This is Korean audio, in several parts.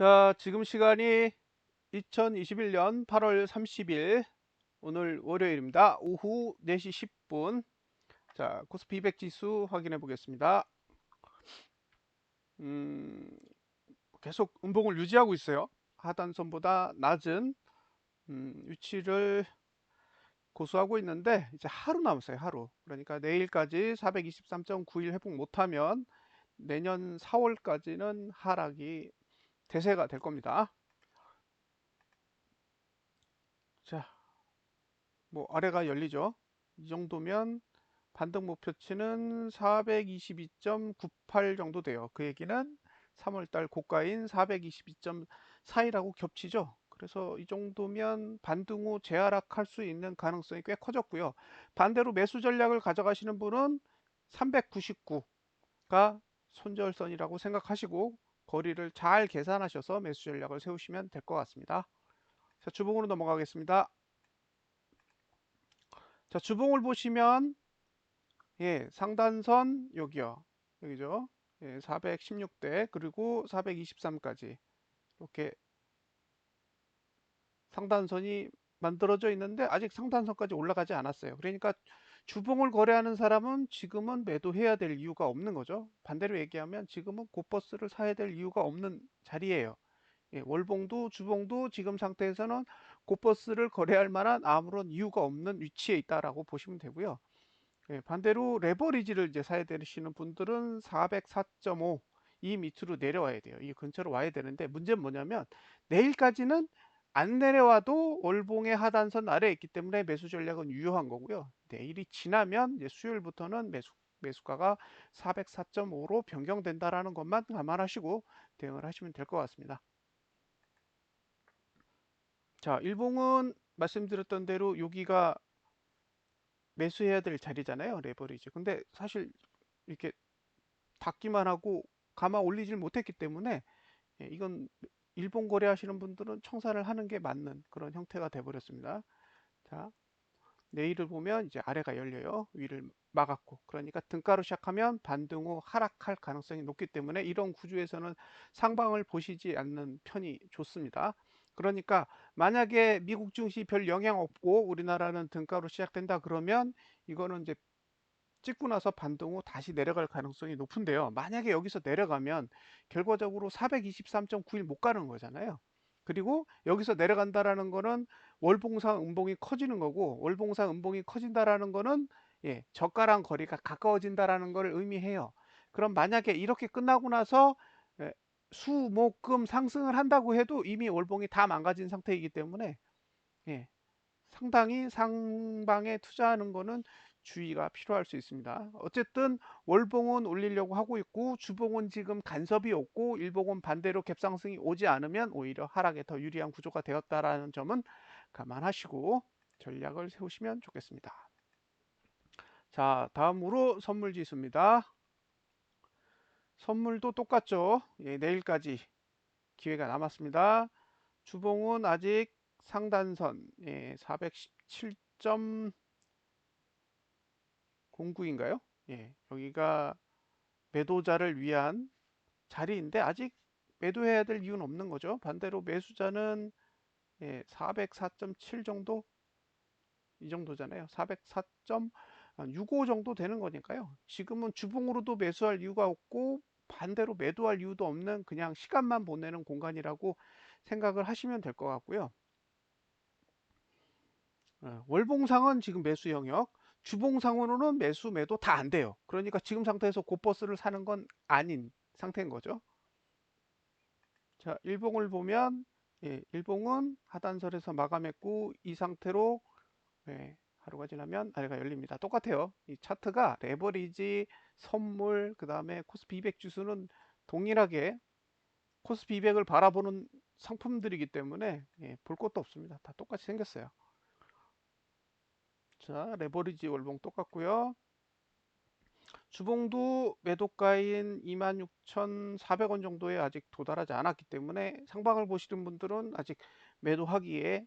자, 지금 시간이 2021년 8월 30일 오늘 월요일입니다. 오후 4시 10분. 자, 코스피 200 지수 확인해 보겠습니다. 음, 계속 음봉을 유지하고 있어요. 하단선보다 낮은 음, 위치를 고수하고 있는데 이제 하루 남았어요. 하루. 그러니까 내일까지 423.91 회복 못하면 내년 4월까지는 하락이 대세가 될 겁니다. 자, 뭐 아래가 열리죠. 이 정도면 반등 목표치는 422.98 정도 돼요. 그 얘기는 3월달 고가인 422.42라고 겹치죠. 그래서 이 정도면 반등 후 재하락할 수 있는 가능성이 꽤 커졌고요. 반대로 매수 전략을 가져가시는 분은 399가 손절선이라고 생각하시고 거리를 잘 계산하셔서 매수 전략을 세우시면 될 것 같습니다. 자, 주봉으로 넘어가겠습니다. 자, 주봉을 보시면 예, 상단선 여기요. 여기죠. 예, 416대 그리고 423까지 이렇게 상단선이 만들어져 있는데 아직 상단선까지 올라가지 않았어요. 그러니까 주봉을 거래하는 사람은 지금은 매도해야 될 이유가 없는 거죠. 반대로 얘기하면 지금은 고버스를 사야 될 이유가 없는 자리예요. 예, 월봉도 주봉도 지금 상태에서는 고버스를 거래할 만한 아무런 이유가 없는 위치에 있다라고 보시면 되고요. 예, 반대로 레버리지를 이제 사야 되시는 분들은 404.5 이 밑으로 내려와야 돼요. 이 근처로 와야 되는데 문제는 뭐냐면 내일까지는 안 내려와도 월봉의 하단선 아래에 있기 때문에 매수 전략은 유효한 거고요. 내일이 지나면 이제 수요일부터는 매수 매수가가 404.5로 변경된다라는 것만 감안하시고 대응을 하시면 될 것 같습니다. 자, 일봉은 말씀드렸던 대로 여기가 매수해야 될 자리잖아요. 레버리지. 근데 사실 이렇게 닫기만 하고 가마 올리질 못했기 때문에 예, 이건 일본 거래하시는 분들은 청산을 하는 게 맞는 그런 형태가 돼버렸습니다. 자, 내일을 보면 이제 아래가 열려요. 위를 막았고. 그러니까 등가로 시작하면 반등 후 하락할 가능성이 높기 때문에 이런 구조에서는 상방을 보시지 않는 편이 좋습니다. 그러니까 만약에 미국 증시 별 영향 없고 우리나라는 등가로 시작된다 그러면 이거는 이제 찍고 나서 반등 후 다시 내려갈 가능성이 높은데요. 만약에 여기서 내려가면 결과적으로 423.91 못 가는 거잖아요. 그리고 여기서 내려간다라는 거는 월봉상 음봉이 커지는 거고 월봉상 음봉이 커진다라는 거는 예, 저가랑 거리가 가까워진다라는 걸 의미해요. 그럼 만약에 이렇게 끝나고 나서 예, 수, 목, 금 상승을 한다고 해도 이미 월봉이 다 망가진 상태이기 때문에 예, 상당히 상방에 투자하는 거는 주의가 필요할 수 있습니다. 어쨌든 월봉은 올리려고 하고 있고 주봉은 지금 간섭이 없고 일봉은 반대로 갭상승이 오지 않으면 오히려 하락에 더 유리한 구조가 되었다라는 점은 감안하시고 전략을 세우시면 좋겠습니다. 자, 다음으로 선물 지수입니다. 선물도 똑같죠. 예, 내일까지 기회가 남았습니다. 주봉은 아직 상단선 예, 417. 09인가요? 예, 여기가 매도자를 위한 자리인데 아직 매도해야 될 이유는 없는 거죠. 반대로 매수자는 예, 404.7 정도 이 정도잖아요. 404.65 정도 되는 거니까요. 지금은 주봉으로도 매수할 이유가 없고 반대로 매도할 이유도 없는 그냥 시간만 보내는 공간이라고 생각을 하시면 될 것 같고요. 어, 월봉상은 지금 매수 영역, 주봉상으로는 매수 매도 다 안 돼요. 그러니까 지금 상태에서 고버스를 사는 건 아닌 상태인 거죠. 자, 일봉을 보면 예, 일봉은 하단선에서 마감했고 이 상태로 예, 하루가 지나면 아래가 열립니다. 똑같아요. 이 차트가 레버리지, 선물, 그 다음에 코스피 200 지수는 동일하게 코스피 200을 바라보는 상품들이기 때문에 예, 볼 것도 없습니다. 다 똑같이 생겼어요. 자, 레버리지 월봉 똑같고요. 주봉도 매도가인 26,400원 정도에 아직 도달하지 않았기 때문에 상방을 보시는 분들은 아직 매도하기에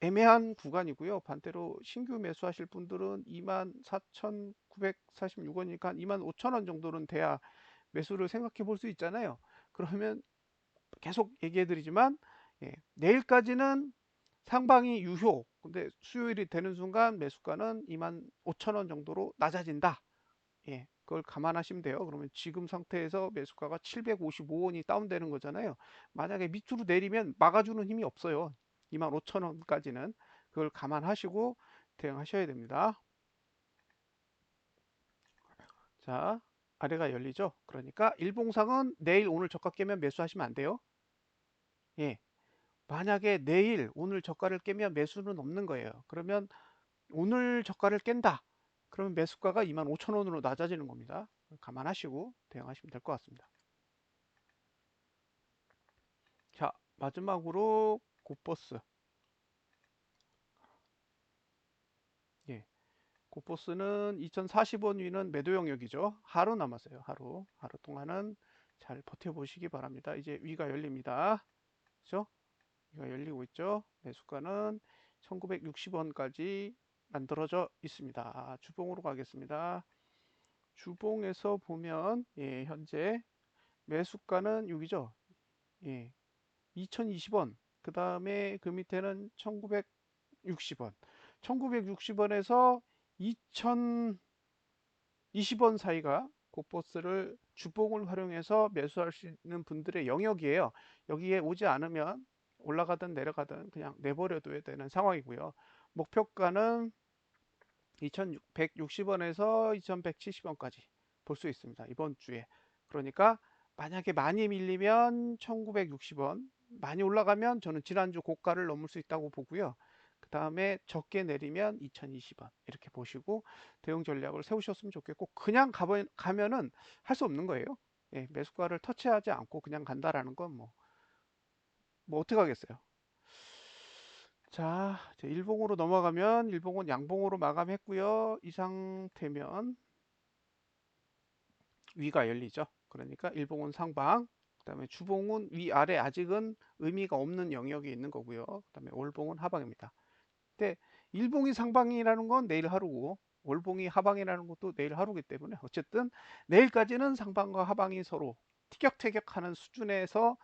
애매한 구간이고요. 반대로 신규 매수하실 분들은 24,946원이니까 25,000원 정도는 돼야 매수를 생각해 볼 수 있잖아요. 그러면 계속 얘기해 드리지만 예, 내일까지는 상방이 유효 근데 수요일이 되는 순간 매수가는 2만 5천 원 정도로 낮아진다. 예, 그걸 감안하시면 돼요. 그러면 지금 상태에서 매수가가 755원이 다운되는 거잖아요. 만약에 밑으로 내리면 막아주는 힘이 없어요. 2만 5천 원까지는 그걸 감안하시고 대응하셔야 됩니다. 자 아래가 열리죠? 그러니까 일봉상은 내일 오늘 저가 깨면 매수하시면 안 돼요. 예 만약에 내일 오늘 저가를 깨면 매수는 없는 거예요. 그러면 오늘 저가를 깬다. 그러면 매수가가 25,000원으로 낮아지는 겁니다. 감안하시고 대응하시면 될 것 같습니다. 자 마지막으로 고버스. 예 고버스는 2040원 위는 매도 영역이죠. 하루 남았어요 하루. 하루 동안은 잘 버텨보시기 바랍니다. 이제 위가 열립니다. 그죠 위가 열리고 있죠? 매수가는 1960원까지 만들어져 있습니다. 주봉으로 가겠습니다. 주봉에서 보면 예, 현재 매수가는 6이죠? 예, 2020원. 그 다음에 그 밑에는 1960원. 1960원에서 2020원 사이가 고버스를 주봉을 활용해서 매수할 수 있는 분들의 영역이에요. 여기에 오지 않으면 올라가든 내려가든 그냥 내버려둬야 되는 상황이고요. 목표가는 2160원에서 2170원까지 볼 수 있습니다 이번 주에. 그러니까 만약에 많이 밀리면 1960원 많이 올라가면 저는 지난주 고가를 넘을 수 있다고 보고요. 그 다음에 적게 내리면 2020원 이렇게 보시고 대응 전략을 세우셨으면 좋겠고 그냥 가면은 할 수 없는 거예요. 예, 매수가를 터치하지 않고 그냥 간다라는 건뭐 뭐 어떻게 하겠어요? 자 일봉으로 넘어가면 일봉은 양봉으로 마감했고요. 이 상태면 위가 열리죠. 그러니까 일봉은 상방 그 다음에 주봉은 위아래 아직은 의미가 없는 영역이 있는 거고요. 그 다음에 월봉은 하방입니다. 근데 일봉이 상방이라는 건 내일 하루고 월봉이 하방이라는 것도 내일 하루기 때문에 어쨌든 내일까지는 상방과 하방이 서로 티격태격하는 수준에서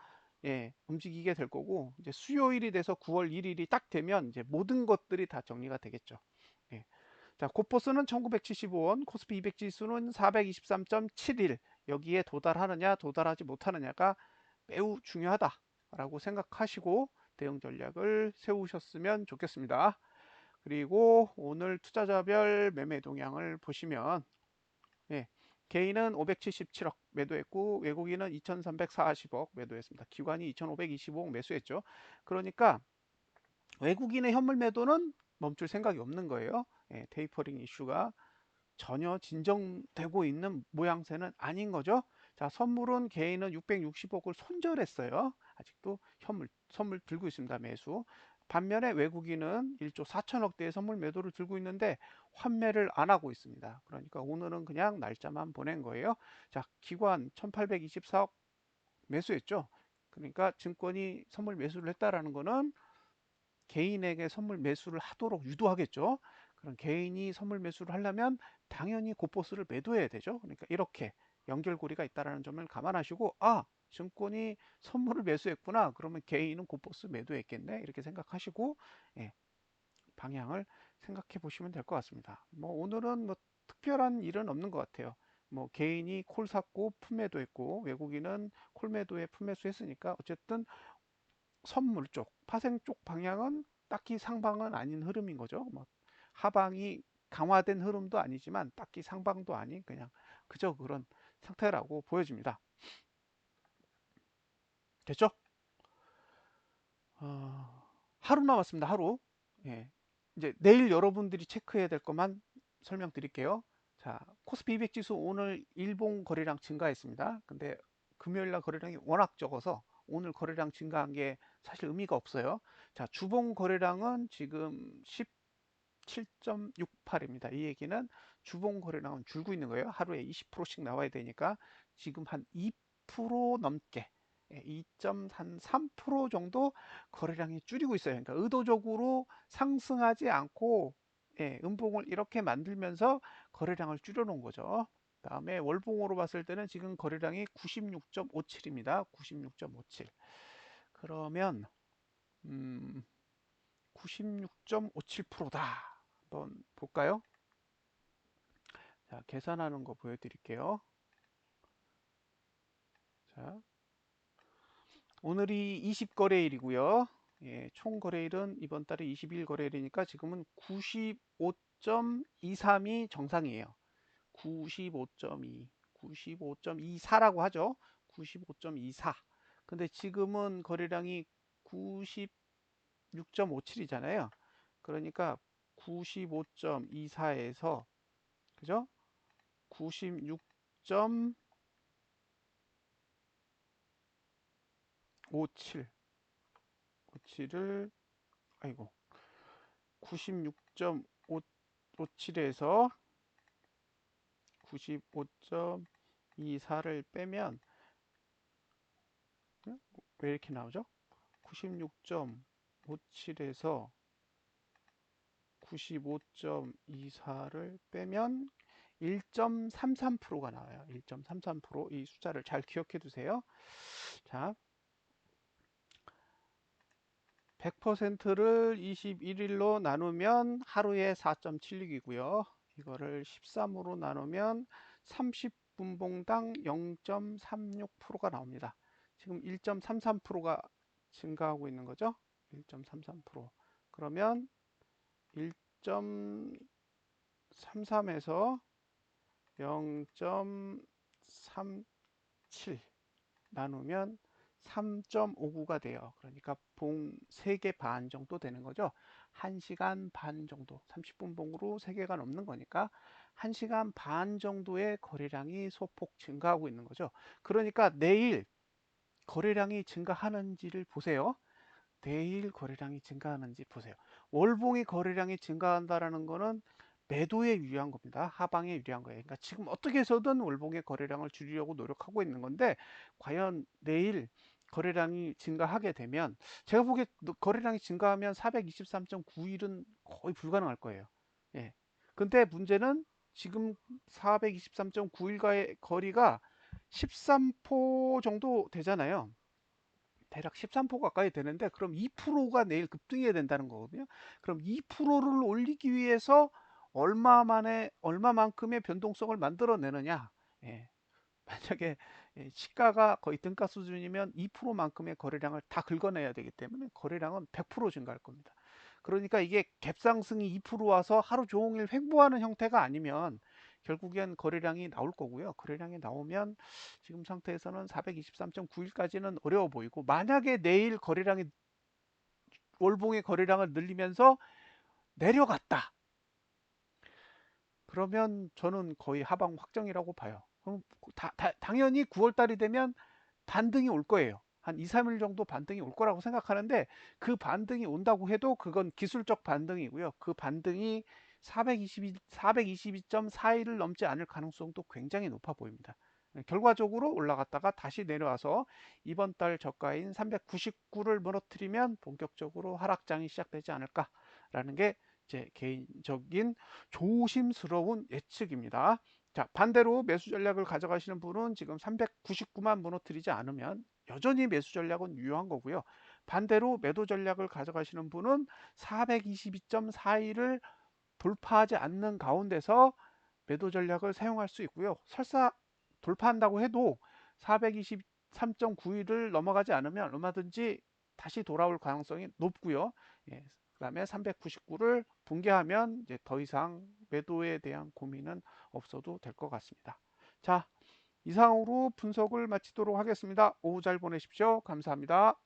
예, 움직이게 될 거고 이제 수요일이 돼서 9월 1일이 딱 되면 이제 모든 것들이 다 정리가 되겠죠. 예. 자, 고포스는 1975원, 코스피 200 지수는 423.71 여기에 도달하느냐 도달하지 못하느냐가 매우 중요하다라고 생각하시고 대응 전략을 세우셨으면 좋겠습니다. 그리고 오늘 투자자별 매매 동향을 보시면 예, 개인은 577억 매도했고 외국인은 2340억 매도했습니다. 기관이 2525억 매수했죠. 그러니까 외국인의 현물 매도는 멈출 생각이 없는 거예요. 예, 테이퍼링 이슈가 전혀 진정되고 있는 모양새는 아닌 거죠. 자, 선물은 개인은 660억을 손절했어요. 아직도 현물, 선물 들고 있습니다. 매수. 반면에 외국인은 1조 4천억 대의 선물 매도를 들고 있는데 환매를 안 하고 있습니다. 그러니까 오늘은 그냥 날짜만 보낸 거예요. 자, 기관 1824억 매수했죠. 그러니까 증권이 선물 매수를 했다라는 거는 개인에게 선물 매수를 하도록 유도하겠죠. 그럼 개인이 선물 매수를 하려면 당연히 고포스를 매도해야 되죠. 그러니까 이렇게 연결고리가 있다는 점을 감안하시고 아 증권이 선물을 매수했구나. 그러면 개인은 고포스 매도했겠네. 이렇게 생각하시고 예, 방향을 생각해 보시면 될 것 같습니다. 뭐 오늘은 뭐 특별한 일은 없는 것 같아요. 뭐 개인이 콜 샀고 품매도 했고 외국인은 콜 매도에 품매수 했으니까 어쨌든 선물 쪽 파생 쪽 방향은 딱히 상방은 아닌 흐름인 거죠. 뭐 하방이 강화된 흐름도 아니지만 딱히 상방도 아닌 그냥 그저 그런 상태라고 보여집니다. 됐죠? 어, 하루 남았습니다. 하루. 예. 이제 내일 여러분들이 체크해야 될 것만 설명드릴게요. 자, 코스피 200 지수 오늘 일봉 거래량 증가했습니다. 근데 금요일 날 거래량이 워낙 적어서 오늘 거래량 증가한 게 사실 의미가 없어요. 자, 주봉 거래량은 지금 17.68입니다. 이 얘기는 주봉 거래량은 줄고 있는 거예요. 하루에 20%씩 나와야 되니까 지금 한 2% 넘게 2.3% 예, 정도 거래량이 줄이고 있어요. 그러니까 의도적으로 상승하지 않고 예, 음봉을 이렇게 만들면서 거래량을 줄여놓은 거죠. 다음에 월봉으로 봤을 때는 지금 거래량이 96.57입니다. 96.57. 그러면 음, 96.57%다. 한번 볼까요? 자, 계산하는 거 보여드릴게요. 자, 오늘이 20거래일이고요. 예, 총 거래일은 이번 달에 21거래일이니까 지금은 95.23이 정상이에요. 95.2, 95.24라고 하죠. 95.24. 근데 지금은 거래량이 96.57이잖아요. 그러니까 95.24에서 그죠? 96.57 57을 아이고 96.57에서 95.24를 빼면 왜 이렇게 나오죠? 96.57에서 95.24를 빼면 1.33%가 나와요. 1.33%이 숫자를 잘 기억해 두세요. 자, 100%를 21일로 나누면 하루에 4.76이고요. 이거를 13으로 나누면 30분봉당 0.36%가 나옵니다. 지금 1.33%가 증가하고 있는 거죠. 1.33% 그러면 1.33에서 0.37 나누면 3.59가 돼요. 그러니까 봉 3개 반 정도 되는 거죠. 1시간 반 정도, 30분 봉으로 3개가 넘는 거니까 1시간 반 정도의 거래량이 소폭 증가하고 있는 거죠. 그러니까 내일 거래량이 증가하는지를 보세요. 내일 거래량이 증가하는지 보세요. 월봉의 거래량이 증가한다라는 거는 매도에 유리한 겁니다. 하방에 유리한 거예요. 그러니까 지금 어떻게 해서든 월봉의 거래량을 줄이려고 노력하고 있는 건데 과연 내일 거래량이 증가하게 되면 제가 보기에 거래량이 증가하면 423.91은 거의 불가능할 거예요. 예. 근데 문제는 지금 423.91과의 거리가 13포 정도 되잖아요. 대략 13포 가까이 되는데 그럼 2%가 내일 급등해야 된다는 거거든요. 그럼 2%를 올리기 위해서 얼마 만에 얼마만큼의 변동성을 만들어내느냐. 예. 만약에 예, 시가가 거의 등가 수준이면 2%만큼의 거래량을 다 긁어내야 되기 때문에 거래량은 100% 증가할 겁니다. 그러니까 이게 갭상승이 2% 와서 하루 종일 횡보하는 형태가 아니면 결국엔 거래량이 나올 거고요. 거래량이 나오면 지금 상태에서는 423.91까지는 어려워 보이고 만약에 내일 거래량이 월봉의 거래량을 늘리면서 내려갔다. 그러면 저는 거의 하방 확정이라고 봐요. 그럼 다, 다, 당연히 9월 달이 되면 반등이 올 거예요. 한 2, 3일 정도 반등이 올 거라고 생각하는데 그 반등이 온다고 해도 그건 기술적 반등이고요. 그 반등이 422, 422.41을 넘지 않을 가능성도 굉장히 높아 보입니다. 결과적으로 올라갔다가 다시 내려와서 이번 달 저가인 399를 무너뜨리면 본격적으로 하락장이 시작되지 않을까라는 게 제 개인적인 조심스러운 예측입니다. 자, 반대로 매수 전략을 가져가시는 분은 지금 399만 무너뜨리지 않으면 여전히 매수 전략은 유효한 거고요. 반대로 매도 전략을 가져가시는 분은 422.41을 돌파하지 않는 가운데서 매도 전략을 사용할 수 있고요. 설사 돌파한다고 해도 423.91을 넘어가지 않으면 얼마든지 다시 돌아올 가능성이 높고요. 예, 그 다음에 399를 붕괴하면 이제 더 이상 매도에 대한 고민은 없어도 될 것 같습니다. 자, 이상으로 분석을 마치도록 하겠습니다. 오후 잘 보내십시오. 감사합니다.